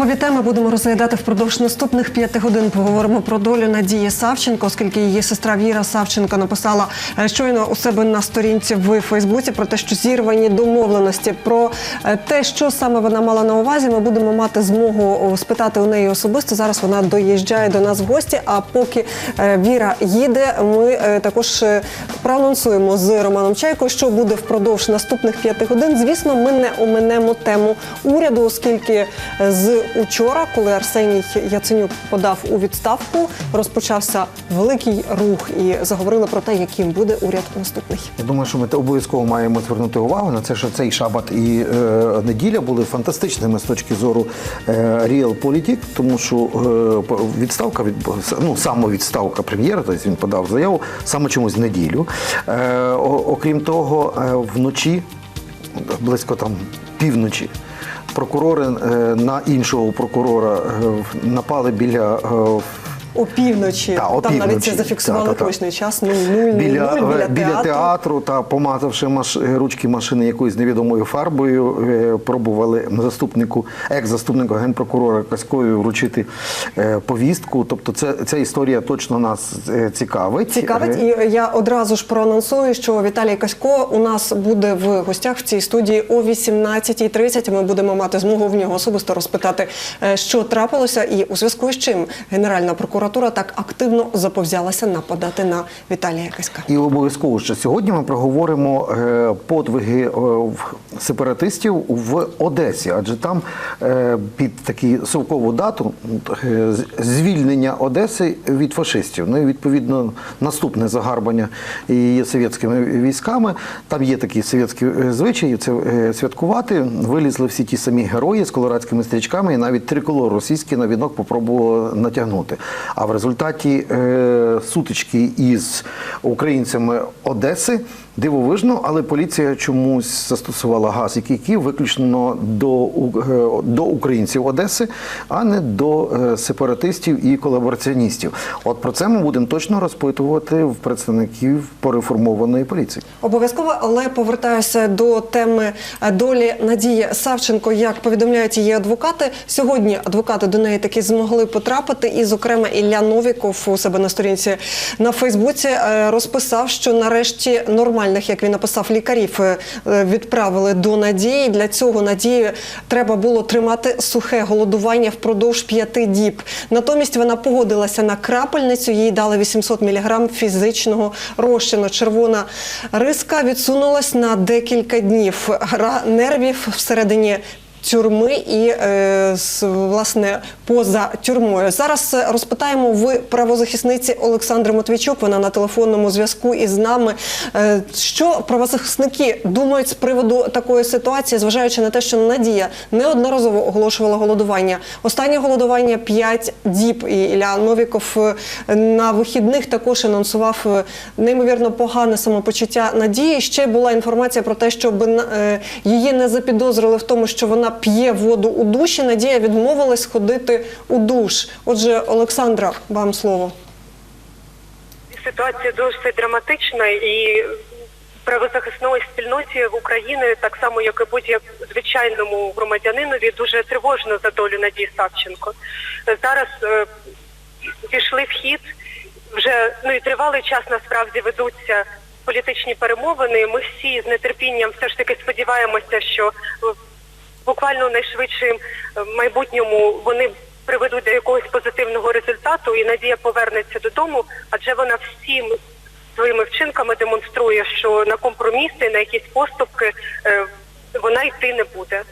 Топові теми будемо розглядати впродовж наступних п'яти годин. Поговоримо про долю Надії Савченко, оскільки її сестра Віра Савченко написала е, щойно у себе на сторінці в Фейсбуці про те, що зірвані домовленості про е, те, що саме вона мала на увазі. Ми будемо мати змогу спитати у неї особисто. Зараз вона доїжджає до нас в гості. А поки е, Віра їде, ми також проанонсуємо з Романом Чайкою, що буде впродовж наступних п'яти годин. Звісно, ми не оминемо тему уряду, оскільки е, з учора, коли Арсеній Яценюк подав у відставку, розпочався великий рух і заговорили про те, яким буде уряд наступний. Я думаю, що ми обов'язково маємо звернути увагу на це, що цей шабат і е, неділя були фантастичними з точки зору е, Realpolitik, тому що е, відставка від ну самовідставка прем'єра, тобто він подав заяву саме чомусь неділю. Е, окрім того, е, вночі близько там півночі. Прокурори е, на іншого прокурора напали біля Опівночі Та, там навіть це зафіксували Та, та, та. точний час. 00.00 біля, біля, біля, театру. театру. та помазавши маш, ручки машини якоюсь невідомою фарбою, е, пробували заступнику, екс-заступнику генпрокурора Каською вручити е, повістку. Тобто, це ця історія точно нас е, цікавить. Цікавить, Е, і я одразу ж проанонсую, що Віталій Касько у нас буде в гостях в цій студії о 18.30. Ми будемо мати змогу в нього особисто розпитати, е, що трапилося, і у зв'язку з чим Генеральна прокуратура так активно заповзялася нападати на Віталія Каська. І обов'язково ще сьогодні ми проговоримо е, подвиги е, сепаратистів в Одесі, адже там е, під таку совкову дату звільнення Одеси від фашистів. Ну і відповідно наступне загарбання її совєтськими військами. Там є такі совєтські звичаї. Це святкувати. Вилізли всі ті самі герої з колорадськими стрічками, і навіть триколор російський на вінок попробували натягнути. А в результаті е, сутички із українцями Одеси дивовижно, але поліція чомусь застосувала газ і кійки виключно до, е, до українців Одеси, а не до е, сепаратистів і колабораціоністів. От про це ми будемо точно розпитувати в представників пореформованої поліції. Обов'язково, але повертаюся до теми е, долі Надії Савченко. Як повідомляють її адвокати, сьогодні адвокати до неї таки змогли потрапити. І, зокрема, Ілля Новіков у себе на сторінці на Фейсбуці розписав, що нарешті нормальних, як він написав, лікарів е, е, відправили до Надії. Для цього Надії треба було тримати сухе голодування впродовж п'яти діб. Натомість вона погодилася на крапельницю. Їй дали 800 мг фізичного розчину. Червона риска відсунулась на декілька днів. Гра нервів всередині. Тюрми і е, власне поза тюрмою зараз е, розпитаємо в правозахисниці Олександри Матвійчук. Вона на телефонному зв'язку із нами. Е, що правозахисники думають з приводу такої ситуації, зважаючи на те, що Надія неодноразово оголошувала голодування. Останнє голодування 5 діб. І Ілля Новіков на вихідних також анонсував неймовірно погане самопочуття Надії. Ще була інформація про те, щоб її не запідозрили в тому, що вона п'є воду у душі. Надія відмовилась ходити у душ. Отже, Олександра, вам слово. Ситуація досить драматична і правозахисної спільноті в Україні, так само як і будь-як звичайному громадянинові, дуже тривожно за долю Надії Савченко. Зараз е, пішли в хід, вже ну і тривалий час насправді ведуться політичні перемовини. Ми всі з нетерпінням все ж таки сподіваємося, що буквально найшвидшим е, майбутньому вони приведуть до якогось позитивного результату, і Надія повернеться додому, адже вона всім своїми вчинками демонструє, що на компроміси, на якісь поступки е, вона йти не буде.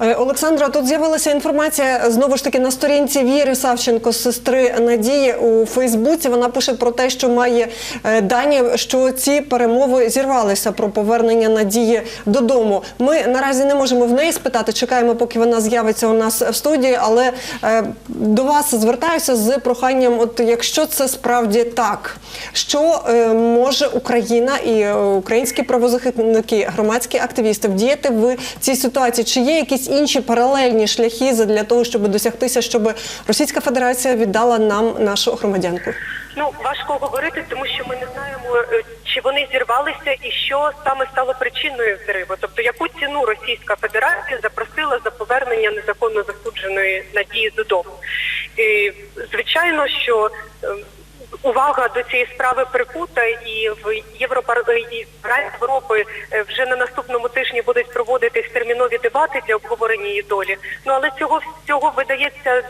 Е, Олександра, тут з'явилася інформація знову ж таки на сторінці Віри Савченко, сестри Надії у Фейсбуці. Вона пише про те, що має е, дані, що ці перемови зірвалися про повернення Надії додому. Ми наразі не можемо в неї спитати. Чекаємо, поки вона з'явиться у нас в студії. Але е, до вас звертаюся з проханням. От якщо це справді так, що може Україна і українські правозахисники, громадські активісти вдіяти в цій ситуації? Чи є якісь інші паралельні шляхи для того, щоб досягтися, щоб Російська Федерація віддала нам нашу громадянку? Ну важко говорити, тому що ми не знаємо, е, чи вони зірвалися і що саме стало причиною зриву. Тобто, яку ціну Російська Федерація запросила за повернення незаконно засудженої надії додому. І, звичайно, що е, увага до цієї справи прикута, і в Європар... і в Раді Європи е, вже на наступному тижні будуть проводитись термінові дебати для обговорення її долі. Ну але цього всього видається е,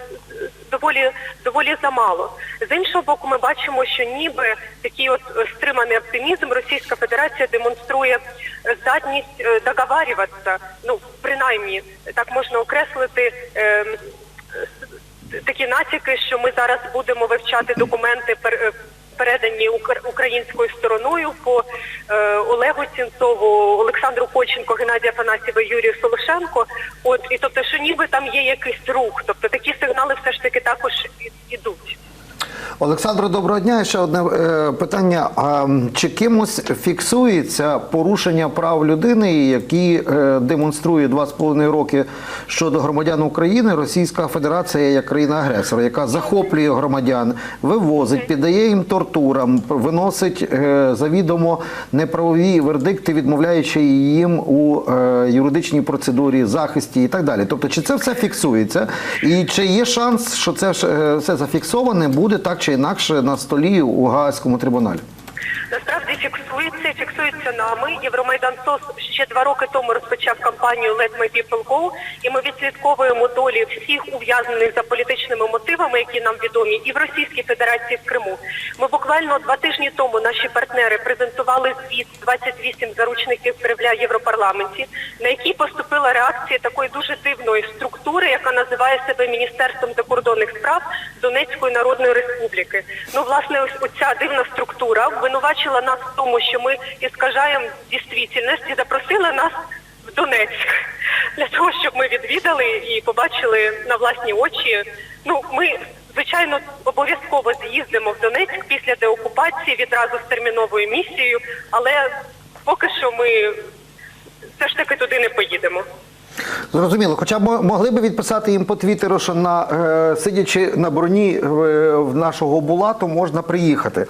доволі доволі замало. З іншого боку, ми бачимо, що ніби такий от е, стриманий оптимізм Російська Федерація демонструє е, здатність е, договарюватися. Ну принаймні так можна окреслити. ем, такі натяки, що ми зараз будемо вивчати документи е, передані укр- українською стороною по е, Олегу Сінцову, Олександру Коченко, Геннадія Панасєва, Юрію Солошенко. От і тобто, що ніби там є якийсь рух. Тобто такі сигнали все ж таки також ідуть. Олександро, доброго дня. Ще одне е, питання. Чи кимось фіксується порушення прав людини, які е, демонструє два з половиною роки щодо громадян України Російська Федерація як країна-агресор, яка захоплює громадян, вивозить, піддає їм тортурам, виносить е, завідомо неправові вердикти, відмовляючи їм у е, юридичній процедурі, захисті і так далі. Тобто, чи це все фіксується, і чи є шанс, що це все зафіксоване буде так чи інакше на столі у Гаазькому трибуналі? Насправді фіксується, фіксується нами. Євромайдан СОС ще два роки тому розпочав кампанію Let My People Go, і ми відслідковуємо долі всіх ув'язнених за політичними мотивами, які нам відомі, і в Російській Федерації в Криму. Ми буквально два тижні тому наші партнери презентували звіт 28 заручників Кремля Європарламенті, на який поступила реакція такої дуже дивної структури, яка називає себе Міністерством закордонних справ Донецької Народної Республіки. Ну, власне, ось оця дивна структура обвинувачила нас в тому, що ми іскажаємо дійсність і запросили нас в Донецьк для того, щоб ми відвідали і побачили на власні очі. Ну, ми. Звичайно, обов'язково з'їздимо в Донецьк після деокупації відразу з терміновою місією, але поки що ми все ж таки туди не поїдемо. Зрозуміло, хоча б могли би відписати їм по твіттеру, що на е, сидячи на броні е, в нашого булату можна приїхати.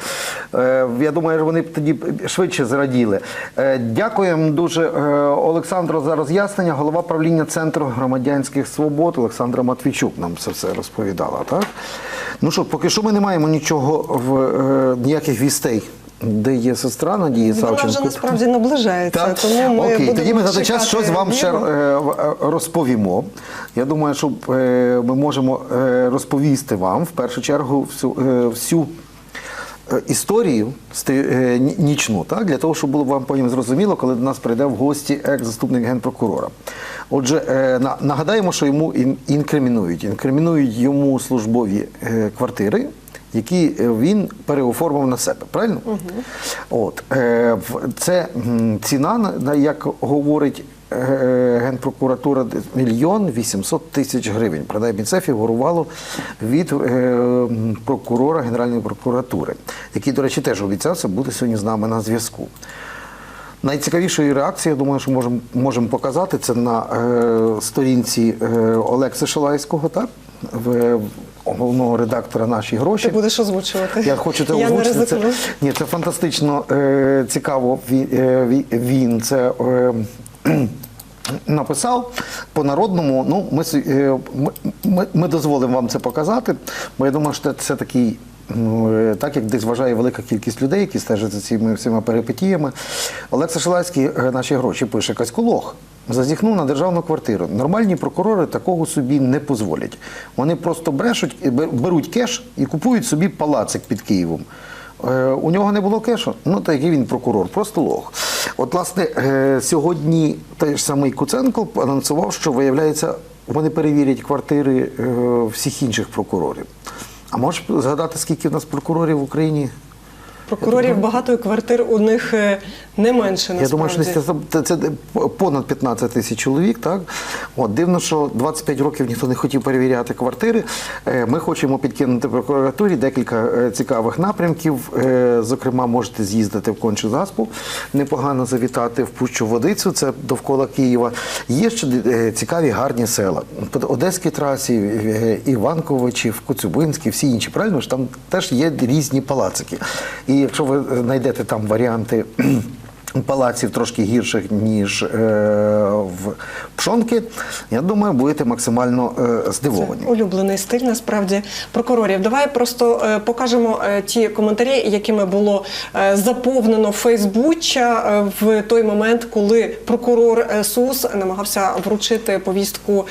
Е, я думаю, вони б тоді швидше зраділи. Е, дякуємо дуже е, Олександру за роз'яснення. Голова правління Центру громадянських свобод Олександра Матвійчук нам це все розповідала. Так? Ну що, поки що ми не маємо нічого в е, ніяких вістей. Де є сестра Надії Вона Савченко? вже насправді наближається, Так. тому ми Окей, тоді ми за цей час щось вам ще е, е, розповімо. Я думаю, що е, ми можемо розповісти вам в першу чергу всю, всю історію нічну, так? для того, щоб було вам потім зрозуміло, коли до нас прийде в гості екс-заступник генпрокурора. Отже, на- нагадаємо, що йому інкримінують. Інкримінують йому службові квартири. Які е, він переоформив на себе, правильно? От е, це ціна, на- на як говорить е, генпрокуратура, мільйон вісімсот тисяч гривень. Принаймні це фігурувало від прокурора Генеральної прокуратури, який, до речі, теж обіцявся бути сьогодні з нами на зв'язку. Найцікавішої реакції, я думаю, що можемо можемо показати це на е, сторінці е, Олекси Шалайського, так? В- головного редактора наші гроші. Ти будеш озвучувати. Я хочу це Я не озвучити. Це, ні, це фантастично е, цікаво. Він, е, він- це е, написав по-народному. Ну, е, ми, ми, ми дозволимо вам це показати, бо я думаю, що це такий. Ну, е, Так як десь вважає велика кількість людей, які стежать за цими всіма перипетіями. Олекса Шилайський е, наші гроші пише Каськолог. Зазіхнув на державну квартиру. Нормальні прокурори такого собі не дозволять. Вони просто брешуть, беруть кеш і купують собі палацик під Києвом. Е, У нього не було кешу, ну та який він прокурор, просто лох. От, власне, сьогодні той ж самий Куценко анонсував, що виявляється, вони перевірять квартири всіх інших прокурорів. А можеш згадати, скільки в нас прокурорів в Україні? Прокурорів багато і квартир у них е, не менше насправді. Я думаю, що це, це, понад 15 тисяч чоловік. Так? От, дивно, що 25 років ніхто не хотів перевіряти квартири. Е, Ми хочемо підкинути прокуратурі декілька е, цікавих напрямків. Зокрема, можете з'їздити в кончу заспу, непогано завітати в Пущу Водицю, це довкола Києва. Є ще цікаві гарні села. По Одеській трасі, Іванковичі, Коцюбинській, всі інші. Правильно ж там теж є різні палацики. І якщо ви знайдете там варіанти. Палаців трошки гірших, ніж е, в Пшонки, я думаю, будете максимально е, здивовані. Улюблений стиль насправді прокурорів. Давай просто е, покажемо е, ті коментарі, якими було е, заповнено Фейсбуччя е, в той момент, коли прокурор е, СУС намагався вручити повістку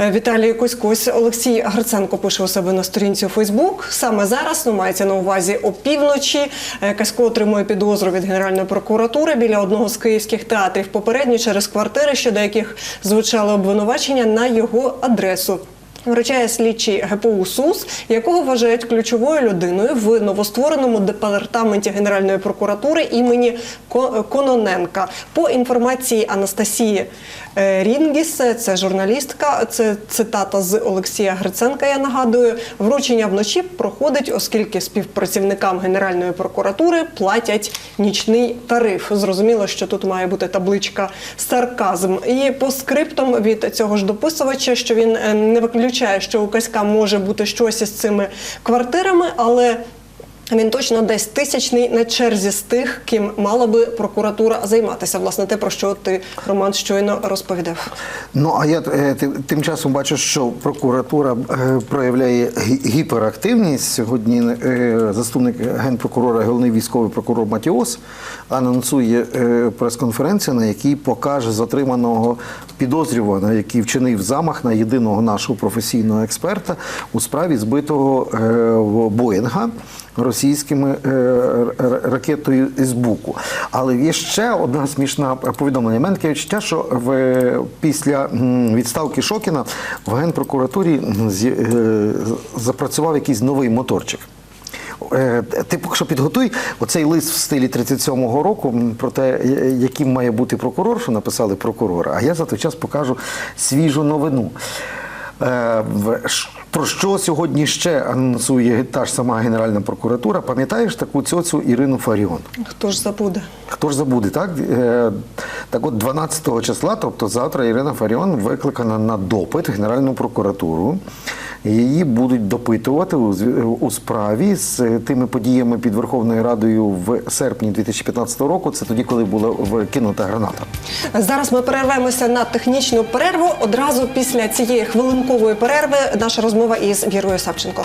е, Віталію Коську. Ось Олексій Гриценко пише у себе на сторінці у Фейсбук. Саме зараз ну мається на увазі опівночі. е, Касько отримує підозру від Генеральної прокуратури біля одного з київських театрів. Попередньо через квартири, щодо яких звучали обвинувачення на його адресу. Вручає слідчий ГПУ СУС, якого вважають ключовою людиною в новоствореному департаменті Генеральної прокуратури імені Кононенка. По інформації Анастасії Рінгіс, це журналістка, це цитата з Олексія Гриценка. Я нагадую, вручення вночі проходить, оскільки співпрацівникам Генеральної прокуратури платять нічний тариф. Зрозуміло, що тут має бути табличка сарказм. І по скриптам від цього ж дописувача, що він е, не виключає, що у Каська може бути щось із цими квартирами, але. Він точно десь тисячний на черзі з тих, ким мала би прокуратура займатися. Власне, те про що ти Роман щойно розповідав. Ну а я е, тим часом бачу, що прокуратура е, проявляє гіперактивність. Сьогодні е, заступник генпрокурора, головний військовий прокурор Матіос анонсує прес-конференцію, на якій покаже затриманого підозрюваного, який вчинив замах на єдиного нашого професійного експерта у справі збитого Боїнга російськими е, ракетою з Буку. Але є ще одна смішна повідомлення. Мене відчуття, що в, після відставки Шокіна в Генпрокуратурі е, запрацював якийсь новий моторчик. Е, Ти поки що підготуй оцей лист в стилі 37-го року про те, яким має бути прокурор, що написали прокурора. А я за той час покажу свіжу новину. Про що сьогодні ще анонсує та ж сама Генеральна прокуратура? Пам'ятаєш таку цьоцю Ірину Фаріон? Хто ж забуде? Хто ж забуде, так? Е, Так от 12 числа, тобто завтра Ірина Фаріон викликана на допит Генеральну прокуратуру. Її будуть допитувати у, у справі з е, тими подіями під Верховною Радою в серпні 2015 року. Це тоді, коли була вкинута граната. Зараз ми перервемося на технічну перерву. Одразу після цієї хвилинкової перерви наша розмова із Вірою Савченко.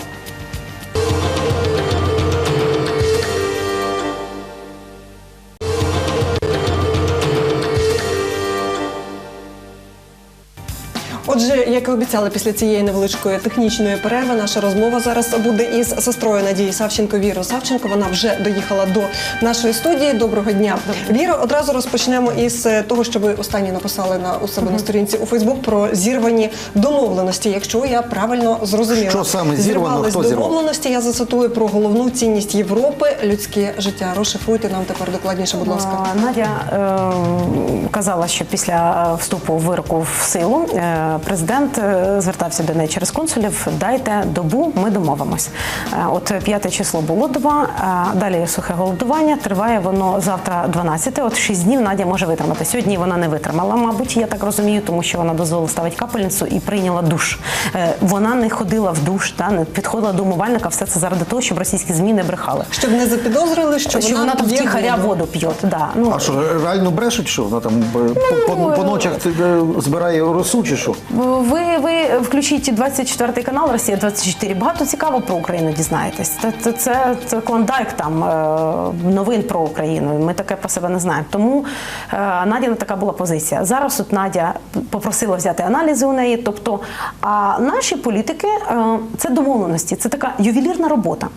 Як і обіцяли, після цієї невеличкої технічної перерви наша розмова зараз буде із сестрою Надії Савченко Вірою Савченко. Вона вже доїхала до нашої студії. Доброго дня, Віро. Одразу розпочнемо із е, того, що ви останні написали на у себе на сторінці у Фейсбук про зірвані домовленості. Якщо я правильно зрозуміла, Що саме зірвано, Зірвались хто зірвав? домовленості. Я зацитую про головну цінність Європи людське життя. Розшифруйте нам тепер докладніше, будь ласка. А, Надя е, казала, що після е, вступу вироку в силу е, президент е, звертався до неї через консулів. Дайте добу, ми домовимось. Е, от п'яте число було два. а далі сухе голодування. Триває воно завтра 12. От шість днів Надя може витримати. Сьогодні вона не витримала, мабуть, я так розумію, тому що вона дозволила ставити капельницю і прийняла душ. Е, вона не ходила в душ, та не підходила до умивальника. Все це заради того, щоб російські змі не брехали. Щоб не запідозрили, що, Що вона там п'є втіхаря воду. п'є. Да. Ну, А що реально брешуть, що вона там е, по, по, по ночах е, збирає росу чи що? Ви, ви включіть 24 канал Росія 24 Багато цікаво про Україну дізнаєтесь. Це, це, це, це клондайк там е, новин про Україну. Ми таке про себе не знаємо. Тому е, Надіна така була позиція. Зараз от Надя попросила взяти аналізи у неї. Тобто, а наші політики е, це домовленості, це така ювелірна робота.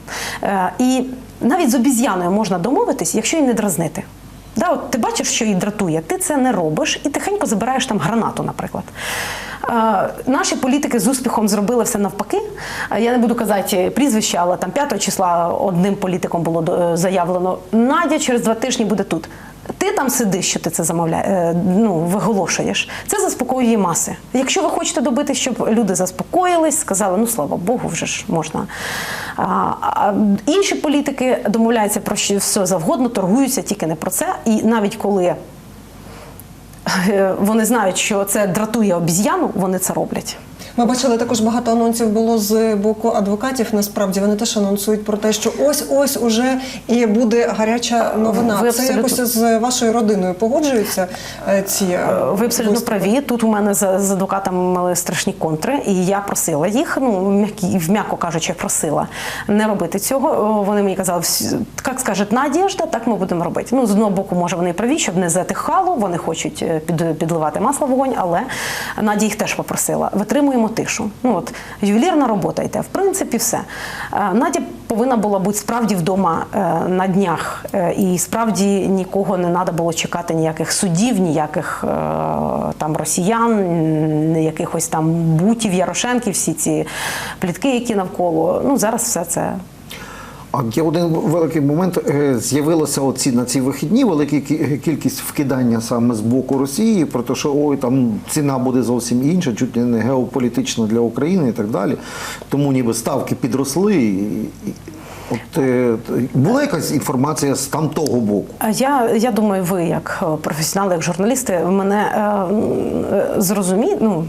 І навіть з обіз'яною можна домовитись, якщо її не дразнити. Да, от ти бачиш, що її дратує, ти це не робиш і тихенько забираєш там гранату, наприклад. Е, наші політики з успіхом зробили все навпаки. Е, Я не буду казати прізвище, але там 5 числа одним політиком було е, заявлено: Надя через два тижні буде тут. Ти там сидиш, що ти це замовляєш, ну, виголошуєш. Це заспокоює маси. Якщо ви хочете добити, щоб люди заспокоїлись, сказали, ну слава Богу, вже ж можна. А, інші політики домовляються про що все завгодно, торгуються тільки не про це. І навіть коли е, вони знають, що це дратує обіз'яну, вони це роблять. Ми бачили також багато анонсів було з боку адвокатів. Насправді вони теж анонсують про те, що ось ось уже і буде гаряча новина. Ви Це абсолютно- якось з вашою родиною погоджуються е, ці е, Ви абсолютно виступи? праві. Тут у мене з, з адвокатами мали страшні контри, і я просила їх, ну м'які, м'яко кажучи, просила не робити цього. Вони мені казали, «Вс- як скаже Надіжда, так ми будемо робити. Ну з одного боку, може вони праві, щоб не затихало. Вони хочуть е, під, підливати масло в вогонь, але Надя їх теж попросила. Витримуємо тишу. Ну от ювелірна робота йде. В принципі, все. Е, Надя повинна була бути справді вдома е, на днях, е, і справді нікого не треба було чекати ніяких судів, ніяких там росіян, якихось там бутів, Ярошенків, всі ці плітки, які навколо. Ну зараз все це. А є один великий момент. е, З'явилося оці на ці вихідні велика кількість вкидання саме з боку Росії про те, що ой, там ціна буде зовсім інша, чуть не геополітична для України і так далі. Тому ніби ставки підросли. От е, була якась інформація з там того боку. А Я, я думаю, ви як е, професіонали, як журналісти, мене е, м, е, зрозумі, ну,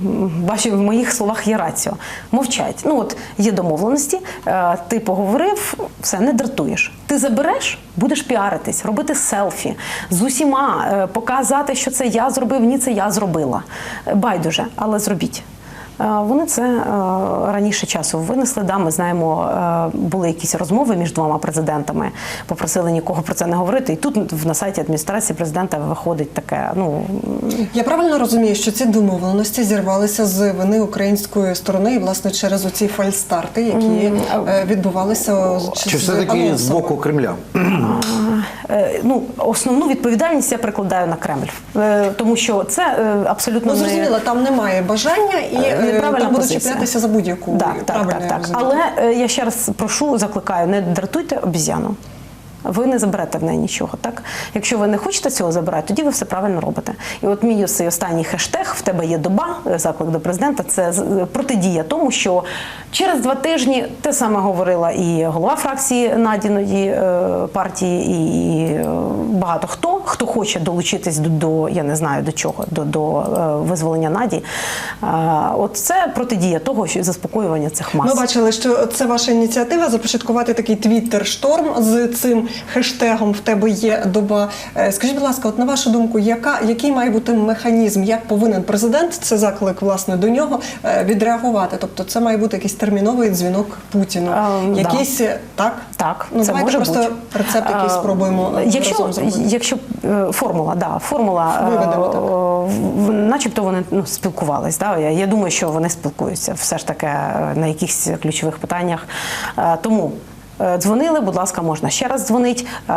ваші в моїх словах є раціо. Мовчать. Ну от є домовленості, е, ти поговорив, все, не дратуєш. Ти забереш, будеш піаритись, робити селфі з усіма, е, показати, що це я зробив, ні, це я зробила. Е, Байдуже, але зробіть. Е, Вони це е, раніше часу винесли. Да, ми знаємо, е, були якісь розмови між двома президентами. Попросили нікого про це не говорити. І тут в- на сайті адміністрації президента виходить таке. Ну Я правильно розумію, що ці домовленості зірвалися з вини української сторони, і власне через оці фальстарти, які відбувалися Чи все-таки з боку Кремля? ну основну відповідальність я прикладаю на Кремль, тому що це абсолютно Ну, не зрозуміло, там немає бажання і е, неправильна там позиція. чіплятися за будь-яку. Так, так, так, так. Але е, я ще раз прошу, закликаю, не дратуйте обіз'яну. Ви не заберете в неї нічого, так? Якщо ви не хочете цього забирати, тоді ви все правильно робите. І от мій цей останній хештег в тебе є доба, е, заклик до президента. Це е, протидія тому, що через два тижні те саме говорила і голова фракції Надіної е, партії, і багато хто, хто хоче долучитись до, до я не знаю до чого, до, до визволення Наді. От це протидія того, що заспокоювання цих мас. Ми бачили, що це ваша ініціатива започаткувати такий твіттер-шторм з цим хештегом в тебе є доба. Е, Скажіть, будь ласка, от на вашу думку, яка який має бути механізм, як повинен президент, це заклик власне до нього е, відреагувати? Тобто, це має бути якийсь терміновий дзвінок Путіну, Ем, да. якийсь е, так? Так, ну це давайте може просто бути. рецепт якийсь Е, спробуємо Якщо, разом зробити. якщо формула, да, формула, Виведемо, так. начебто вони ну, спілкувались. Да? Я, думаю, що вони спілкуються все ж таки на якихось ключових питаннях. Тому. Е, Дзвонили, будь ласка, можна ще раз дзвонить, е,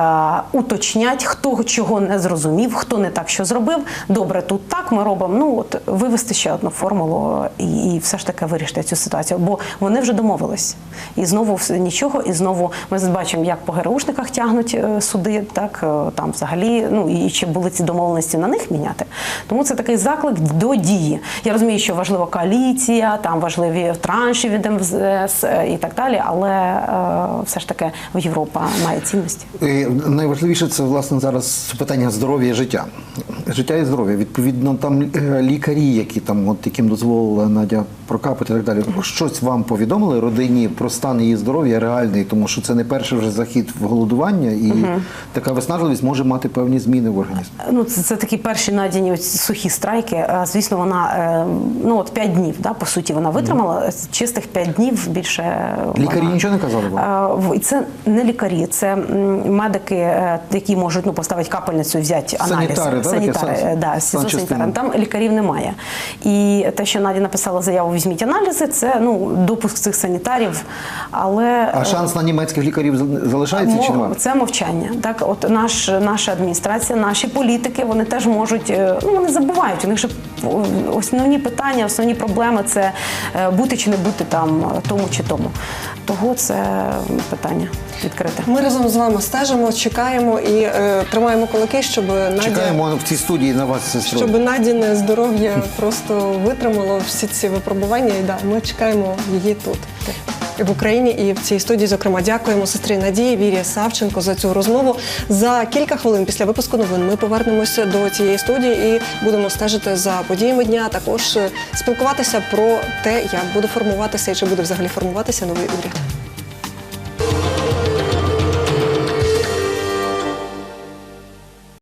уточнять, хто чого не зрозумів, хто не так що зробив. Добре, тут так ми робимо. Ну от вивести ще одну формулу і, і все ж таки вирішити цю ситуацію. Бо вони вже домовились. І знову все- нічого, і знову ми бачимо, як по ГРУшниках тягнуть е, суди, так там взагалі, ну і чи були ці домовленості на них міняти. Тому це такий заклик до дії. Я розумію, що важлива коаліція, там важливі транші від МВС е, і так далі, але е, все ж таки Європа має цінності. І найважливіше це власне зараз питання здоров'я і життя. Життя і здоров'я. Відповідно, там е, лікарі, які там, от яким дозволила Надя прокапати і так далі. Щось вам повідомили родині про стан її здоров'я реальний, тому що це не перший вже захід в голодування, і така виснажливість може мати певні зміни в організмі. Ну, це, це такі перші надяні оці сухі страйки. А, Звісно, вона е, ну от 5 днів, да, по суті, вона витримала. Чистих 5 днів більше. Лікарі вона- нічого не казали вам? Е, І це не лікарі, це медики, е, які можуть ну, поставити капельницю взяти аналіз. Санітари, да, Санітари, таке е, да, санітари. Там лікарів немає. І те, що Надя написала заяву, візьміть аналізи, це ну, допуск цих санітарів. Але А шанс на німецьких лікарів за- залишається чи Мо- немає? Це мовчання. Так, от наш, наша адміністрація, наші політики, вони теж можуть, е, ну вони забувають. У них же основні питання, основні проблеми це е, бути чи не бути там е, тому чи тому. Того це питання відкрите. Ми разом з вами стежимо, чекаємо і е, тримаємо кулаки, щоб Надя Чекаємо в цій студії на вас, сестру. щоб Надіне здоров'я просто витримало всі ці випробування. І да, ми чекаємо її тут. в Україні і в цій студії. Зокрема, дякуємо сестрі Надії Вірі Савченко за цю розмову. За кілька хвилин після випуску новин ми повернемося до цієї студії і будемо стежити за подіями дня. Також е, спілкуватися про те, як буде формуватися і чи буде взагалі формуватися новий уряд.